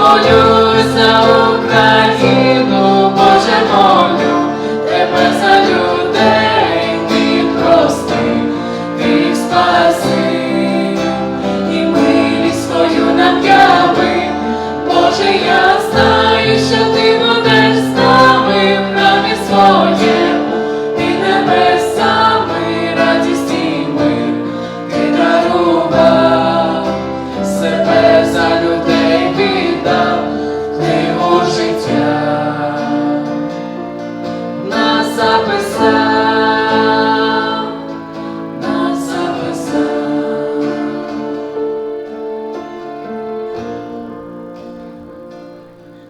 молюсь за Україну.